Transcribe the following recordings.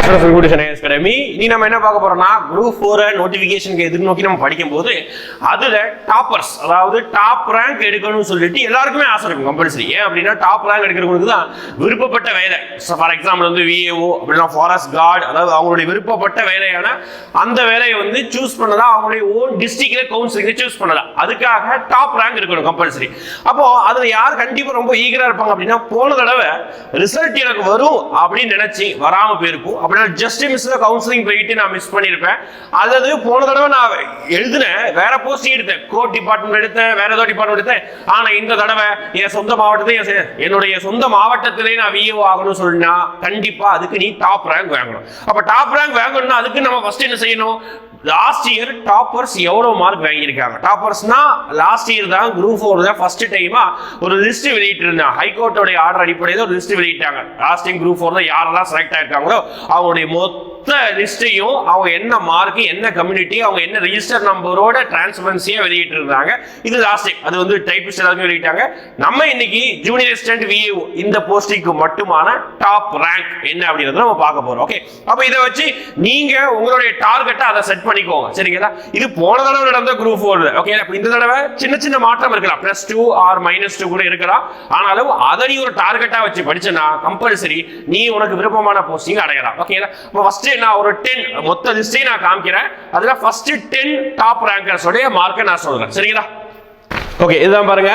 Hi friends இனி நம்ம என்ன பார்க்க போறோம்னா குரூப் ஃபோர் நோட்டிஃபிகேஷனுக்கு எதிர்நோக்கி நம்ம படிக்கும் போது அதுல டாப்பர்ஸ் அதாவது டாப் ரேங்க் எடுக்கணும்னு சொல்லிட்டு எல்லாருக்குமே ஆசை இருக்கும் கம்பல்சரி ஏன் அப்படின்னா டாப் ரேங்க் எடுக்கிறவங்களுக்கு தான் விருப்பப்பட்ட வேலை. ஃபார் எக்ஸாம்பிள் வந்து விஏஓ அப்படின்னா ஃபாரஸ்ட் கார்டு அதாவது அவங்களுடைய விருப்பப்பட்ட வேலையான அந்த வேலையை வந்து சூஸ் பண்ணலாம் அவங்களுடைய ஓன் டிஸ்ட்ரிக்ட்ல கவுன்சிலிங் சூஸ் பண்ணலாம் அதுக்காக டாப் ரேங்க் இருக்கணும் கம்பல்சரி அப்போ அதுல யார் கண்டிப்பா ரொம்ப ஈகரா இருப்பாங்க அப்படின்னா போன தடவை ரிசல்ட் எனக்கு வரும் அப்படின்னு நினைச்சு வராம போயிருக்கும். அப்படின்னா ஜஸ்ட் மிஸ்ல கவுன்சிலிங் போயிட்டு நான் மிஸ் பண்ணியிருப்பேன் அல்லது போன தடவை நான் எழுதினேன் வேற போஸ்டிங் எடுத்தேன். கோர்ட் டிபார்ட்மெண்ட் எடுத்தேன் வேற ஏதோ டிபார்ட்மெண்ட் எடுத்தேன். ஆனா இந்த தடவை என் சொந்த மாவட்டத்தை என்னுடைய சொந்த மாவட்டத்திலே நான் விஏஓ ஆகணும்னு சொல்லினா கண்டிப்பா அதுக்கு நீ டாப் ரேங்க் வாங்கணும். அப்ப டாப் ரேங்க் வாங்கணும்னா அதுக்கு நம்ம ஃபர்ஸ்ட் என்ன செய்யணும்? லாஸ்ட் இயர் டாப்பர்ஸ் எவ்வளவு மார்க் வாங்கியிருக்காங்க? டாப்பர்ஸ்னா லாஸ்ட் இயர் தான் குரூப் ஃபோர் தான் ஃபர்ஸ்ட் டைமா ஒரு லிஸ்ட் வெளியிட்டிருந்தாங்க. ஹைகோர்ட்டோட ஆர்டர் அடிப்படையில் ஒரு லிஸ்ட் வெளியிட்டாங்க. லாஸ்ட் டைம் குரூப் ஃபோர் தான் யாரெல்லாம் செலக்ட் ஆயிருக்காங்களோ அவனுடைய மொத்த மொத்த லிஸ்ட்டையும் அவங்க என்ன மார்க் என்ன கம்யூனிட்டி அவங்க என்ன ரிஜிஸ்டர் நம்பரோட டிரான்ஸ்பரன்சியா வெளியிட்டு இருந்தாங்க இது லாஸ்ட் டைம் அது வந்து டைபிஸ்ட் எல்லாருமே வெளியிட்டாங்க. நம்ம இன்னைக்கு ஜூனியர் அசிஸ்டன்ட் விஏஓ இந்த போஸ்டிங்க்கு மட்டுமான டாப் ரேங்க் என்ன அப்படின்றத நம்ம பார்க்க போறோம். ஓகே அப்ப இதை வச்சு நீங்க உங்களுடைய டார்கெட்டை அதை செட் பண்ணிக்கோங்க. சரிங்களா? இது போன தடவை நடந்த குரூப் ஃபோர் ஓகே அப்ப இந்த தடவை சின்ன சின்ன மாற்றம் இருக்கலாம். Plus two or minus two கூட இருக்கலாம். ஆனாலும் அதை நீ ஒரு டார்கெட்டா வச்சு படிச்சனா கம்பல்சரி நீ உனக்கு விருப்பமான போஸ்டிங் அடையலாம். ஓகேங்களா இப்போ ஃபர்ஸ்ட் நான் ஒரு டென் மொத்த லிஸ்டையும் நான் காமிக்கிறேன். அதுல ஃபர்ஸ்ட் டென் டாப் ரேங்கர்ஸ் உடைய மார்க்கை நான் சொல்கிறேன் சரிங்களா? ஓகே இதுதான் பாருங்க.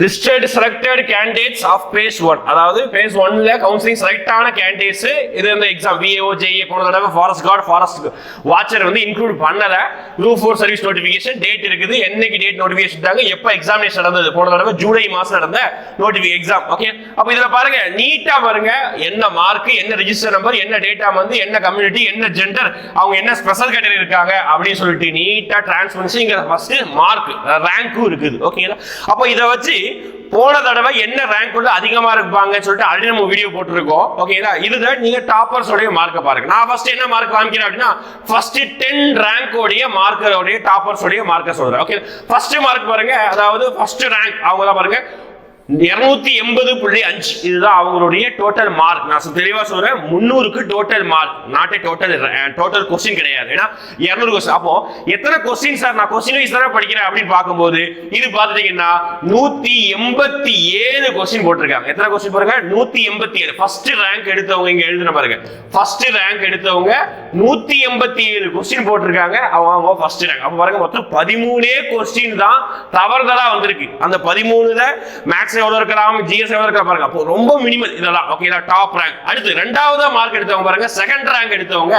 Listed selected candidates of phase one அதாவது பேஸ் ஒன்ல கவுன்சிலிங் செலக்ட் ஆன கேண்டிடேட்ஸ் இது இந்த எக்ஸாம் விஏஓ ஜேஏ போன தடவை ஃபாரஸ்ட் கார்டு ஃபாரஸ்ட் வாட்சர் வந்து இன்க்ளூட் பண்ணல. Group four service notification date இருக்குது. என்னைக்கு டேட் நோட்டிஃபிகேஷன் தாங்க எப்போ எக்ஸாமினேஷன் நடந்தது? போன தடவை ஜூலை மாசம் நடந்த நோட்டிஃபிகேஷன் எக்ஸாம் ஓகே அப்போ இதில் பாருங்க நீட்டா பாருங்க. என்ன மார்க் என்ன ரெஜிஸ்டர் நம்பர் என்ன டேட்டா வந்து என்ன கம்யூனிட்டி என்ன ஜெண்டர் அவங்க என்ன ஸ்பெஷல் கேட்டகரி இருக்காங்க அப்படின்னு சொல்லிட்டு நீட்டா டிரான்ஸ்பரன்சி இங்க ஃபர்ஸ்ட் மார்க் ரேங்க்கும் இருக்குது. ஓகேங்களா அப்போ இதை வச்சு போன தடவை என்ன ரேங்க் வந்து அதிகமாக இருப்பாங்கன்னு சொல்லிட்டு ஆல்ரெடி நம்ம வீடியோ போட்டிருக்கோம். ஓகேங்களா இதுதான் நீங்கள் டாப்பர்ஸோடைய மார்க்கை பாருங்க. நான் ஃபர்ஸ்ட் என்ன மார்க் காமிக்கிறேன் அப்படின்னா ஃபர்ஸ்ட் டென் ரேங்கோடைய மார்க்கரோடைய டாப்பர்ஸோடைய மார்க்கை சொல்கிறேன் ஓகே ஃபர்ஸ்ட் மார்க் பாருங்க. அதாவது ஃபர்ஸ்ட் ரேங்க் அவங்க தான் பாருங்க. இருநூத்தி எண்பது புள்ளி அஞ்சு. இதுதான் அவங்களுடைய டோட்டல் மார்க் நான் சொ- தெளிவா சொல்றேன் முந்நூறுக்கு total mark not total total question கிடையாது. ஏன்னா இருநூறு கொஸ்டின் அப்போ எத்தனை கொஸ்டின் சார் நான் கொஸ்டின் வைஸ் தானே படிக்கிறேன் அப்படின்னு பார்க்கும்போது இது பார்த்துட்டீங்கன்னா நூத்தி எண்பத்தி ஏழு கொஸ்டின் போட்டிருக்காங்க. எத்தனை கொஸ்டின் பாருங்க? நூத்தி எண்பத்தி ஏழு. ஃபர்ஸ்ட் ரேங்க் எடுத்தவங்க இங்க எழுதுன பாருங்க. ஃபர்ஸ்ட் ரேங்க் எடுத்தவங்க நூத்தி எண்பத்தி ஏழு கொஸ்டின் போட்டிருக்காங்க. அவங்க ஃபர்ஸ்ட் ரேங்க் அப்ப பாருங்க மொத்தம் பதிமூணே கொஸ்டின் தான் தவறுதலா வந்திருக்கு. அந்த பதிமூணுல மேக்ஸ் எவ்வளவு இருக்கலாம் ஜிஎஸ் எவ்வளவு இருக்கலாம் பாருங்க. அப்போ ரொம்ப மினிமல் இதெல்லாம். ஓகேங்களா டாப் ரேங்க் அடுத்து ரெண்டாவதா மார்க் எடுத்தவங்க பாருங்க. செகண்ட் ரேங்க் எடுத்தவங்க.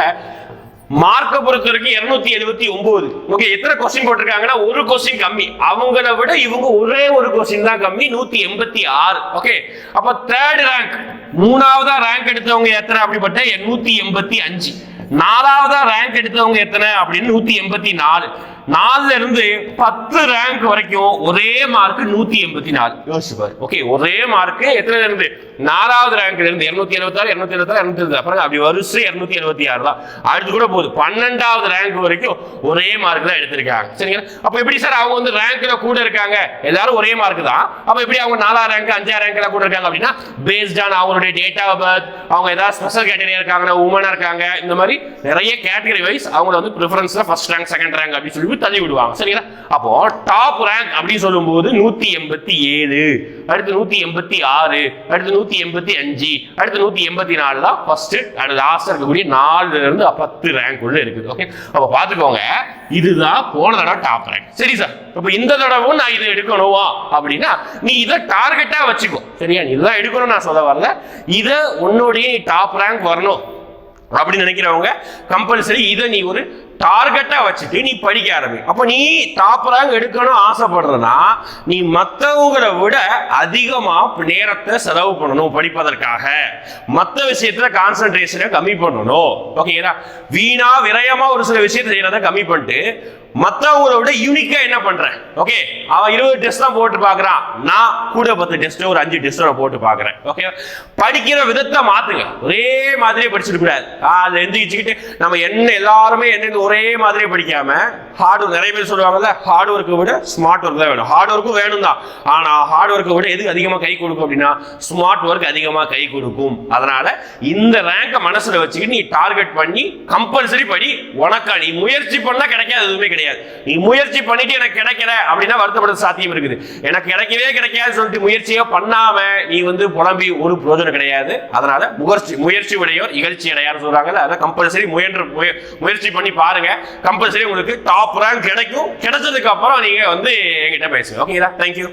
மார்க்கை பொறுத்த வரைக்கும் இருநூத்தி எழுபத்தி ஒன்பது. ஓகே எத்தனை கொஸ்டின் போட்டிருக்காங்கன்னா ஒரு கொஸ்டின் கம்மி. அவங்கள விட இவங்க ஒரே ஒரு கொஸ்டின் தான் கம்மி நூத்தி எண்பத்தி ஆறு. ஓகே அப்ப தேர்ட் ரேங்க் மூணாவதா ரேங்க் எடுத்தவங்க எத்தனை அப்படிப்பட்ட? நூத்தி எண்பத்தி அஞ்சு. நாலாவதா ரேங்க் எடுத்தவங்க எத்தனை? அப்படின்னு நூத்தி எண்பத்தி நாலு. நாலுல இருந்து பத்து ரேங்க் வரைக்கும் ஒரே மார்க் நூத்தி எண்பத்தி நாலு. யோசிச்சு பாரு. ஓகே ஒரே மார்க் எத்தனை இருந்து? நாலாவது ரேங்க்ல இருந்து இருநூத்தி எழுபத்தாறு இருநூத்தி எழுபத்தாறு இருநூத்தி எழுபத்தாறு பாருங்க அப்படி வரிசை இருநூத்தி எழுபத்தி ஆறு தான் அடுத்து கூட போகுது. பன்னெண்டாவது ரேங்க் வரைக்கும் ஒரே மார்க் தான் எடுத்திருக்காங்க. சரிங்களா? அப்ப எப்படி சார் அவங்க வந்து ரேங்க்ல கூட இருக்காங்க? எல்லாரும் ஒரே மார்க் தான். அப்ப எப்படி அவங்க நாலாம் ரேங்க் அஞ்சாம் ரேங்க்ல கூட இருக்காங்க அப்படின்னா பேஸ்ட் ஆன் அவங்களுடைய டேட் ஆஃப் பர்த் அவங்க ஏதாவது ஸ்பெஷல் கேட்டகரி இருக்காங்கன்னா உமனா இருக்காங்க இந்த மாதிரி நிறைய கேட்டகரி வைஸ் அவங்கள வந்து ப்ரிஃபரன்ஸ்ல ஃபர்ஸ்ட் ரேங்க் செகண்ட் ரேங்க் அப்படின்னு சொல்லி தள்ளி விடுவாங்க. சரிங்களா? அப்போ டாப் ரேங்க் அப்படின்னு சொல்லும்போது நூத்தி எண்பத்தி ஏழு அடுத்து நூத்தி எண்பத்தி ஆறு அடுத்து நூத்தி எண்பத்தி அஞ்சு அடுத்து நூத்தி எண்பத்தி நாலு தான் ஃபர்ஸ்ட் அடுத்து லாஸ்ட் இருக்கக்கூடிய நாலுல இருந்து பத்து ரேங்க் உள்ள இருக்குது. ஓகே அப்ப பாத்துக்கோங்க இதுதான் போன தடவை டாப் ரேங்க் சரி சார் இப்ப இந்த தடவும் நான் இதை எடுக்கணுமா? அப்படின்னா நீ இதை டார்கெட்டா வச்சுக்கோ. சரியா? நீ இதுதான் எடுக்கணும் நான் சொல்ல வரல. இதை உன்னுடைய நீ டாப் ரேங்க் வரணும். அப்படின்னு நினைக்கிறவங்க கம்பல்சரி இதை நீ ஒரு டார்கெட்டா வச்சுட்டு நீ படிக்க ஆரம்பி. அப்ப நீ டாப் ரேங்க் எடுக்கணும் ஆசைப்படுறனா நீ மத்தவங்களை விட அதிகமா நேரத்தை செலவு பண்ணணும் படிப்பதற்காக. மத்த விஷயத்துல கான்சன்ட்ரேஷனை கம்மி பண்ணணும். ஓகேங்களா வீணா விரயமா ஒரு சில விஷயத்தை செய்யறத கம்மி பண்ணிட்டு மற்றவங்கள விட யூனிக்கா என்ன பண்றேன் ஓகே அவன் இருபது டெஸ்ட் தான் போட்டு பாக்குறான் நான் கூட பத்து டெஸ்ட் ஒரு அஞ்சு டெஸ்ட் போட்டு பாக்குறேன் ஓகே படிக்கிற விதத்தை மாத்துங்க. ஒரே மாதிரியே படிச்சிட கூடாது. அது எந்திரிச்சுக்கிட்டு நம்ம என்ன எல்லாருமே என்ன ஒரே மாதிரியே படிக்காம ஹார்ட் ஒர்க் நிறைய பேர் சொல்லுவாங்கல்ல ஹார்ட் ஒர்க்கை விட ஸ்மார்ட் ஒர்க் தான் வேணும். ஹார்ட் ஒர்க்கும் வேணும் தான் ஆனா ஹார்ட் ஒர்க்கை விட எது அதிகமா கை கொடுக்கும் அப்படின்னா ஸ்மார்ட் ஒர்க் அதிகமா கை கொடுக்கும். அதனால இந்த ரேங்கை மனசுல வச்சுக்கிட்டு நீ டார்கெட் பண்ணி கம்பல்சரி படி உனக்கா. நீ முயற்சி பண்ணா கிடைக்காது எதுவுமே கிடையாது. நீ முயற்சி பண்ணிட்டு எனக்கு கிடைக்கல அப்படின்னா வருத்தப்பட சாத்தியம் இருக்குது. எனக்கு கிடைக்கவே கிடைக்காது சொல்லிட்டு முயற்சியோ பண்ணாம நீ வந்து புலம்பி ஒரு பிரயோஜனம் கிடையாது. அதனால முயற்சி முயற்சி உடையோர் இகழ்ச்சி அடையார் சொல்றாங்கல்ல அதான் கம்பல்சரி முயன்று முய- முயற்சி பண்ணி பாருங்க. கம்பல்சரி உங்களுக்கு டாப் ரேங்க் கிடைக்கும். கிடைச்சதுக்கு அப்புறம் நீங்க வந்து என்கிட்ட பேசுங்க. ஓகேங்களா தேங்க்யூ